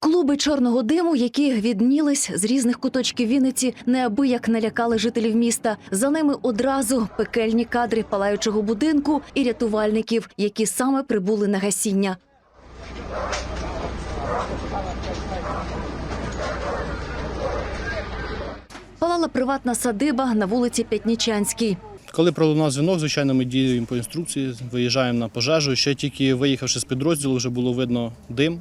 Клуби чорного диму, які віднілись з різних куточків Вінниці, неабияк налякали жителів міста. За ними одразу пекельні кадри палаючого будинку і рятувальників, які саме прибули на гасіння. Палала приватна садиба на вулиці П'ятнічанській. Коли пролунав дзвінок, звичайно, ми діємо по інструкції, виїжджаємо на пожежу. Ще тільки виїхавши з підрозділу, вже було видно дим.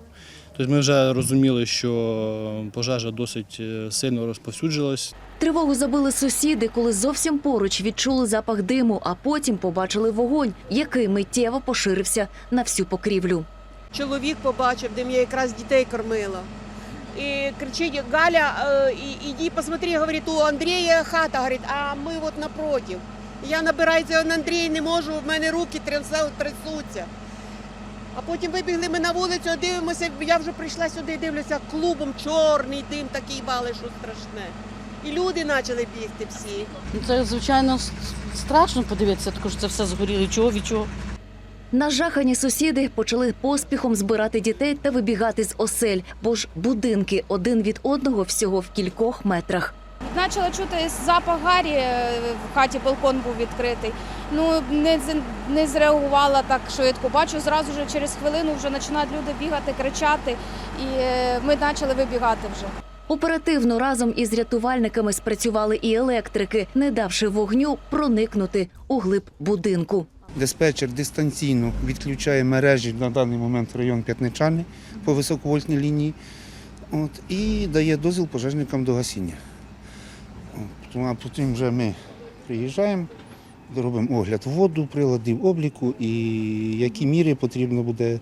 Тобто ми вже розуміли, що пожежа досить е, сильно розповсюджилась. Тривогу забили сусіди, коли зовсім поруч відчули запах диму, а потім побачили вогонь, який миттєво поширився на всю покрівлю. Чоловік побачив, де я якраз дітей кормила. І кричить Галя, е, іди посмотри, говорить, у Андрія хата, говорить, а ми от напротив. Я набираюся на Андрій, не можу, в мене руки трясу- трясуться. А потім вибігли ми на вулицю, дивимося, я вже прийшла сюди, дивлюся, клубом чорний дим такий вали, що страшне. І люди почали бігти всі. Ну, Це звичайно страшно подивитися, тому що це все згоріло. Чого від чого? Нажахані сусіди почали поспіхом збирати дітей та вибігати з осель, бо ж будинки один від одного всього в кількох метрах. Почала чути запах гарі, е, в хаті балкон був відкритий. Ну не, не зреагувала так швидко. Бачу, зразу ж через хвилину вже починають люди бігати, кричати, і е, ми почали вибігати вже. Оперативно разом із рятувальниками спрацювали і електрики, не давши вогню проникнути у глиб будинку. Диспетчер дистанційно відключає мережі на даний момент район П'ятничани по високовольтній лінії от, і дає дозвіл пожежникам до гасіння. От, а потім вже ми приїжджаємо, робимо огляд воду, приладів обліку і які міри потрібно буде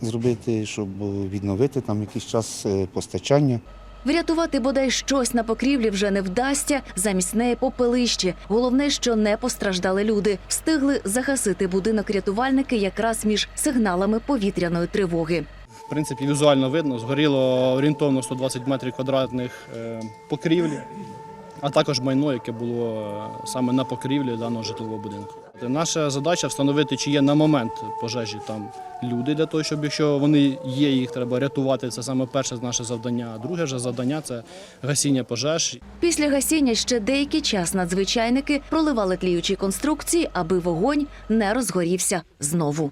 зробити, щоб відновити там якийсь час е, постачання. Врятувати бодай щось на покрівлі вже не вдасться. Замість неї попелище. Головне, що не постраждали люди. Встигли загасити будинок рятувальники якраз між сигналами повітряної тривоги. В принципі, візуально видно, згоріло орієнтовно 120 метрів квадратних е, покрівлі, а також майно, яке було е, саме на покрівлі даного житлового будинку. Наша задача встановити, чи є на момент пожежі там люди для того, щоб якщо вони є, їх треба рятувати. Це саме перше наше завдання. А друге ж завдання це гасіння пожеж Після гасіння ще деякий час надзвичайники проливали тліючі конструкції, аби вогонь не розгорівся знову.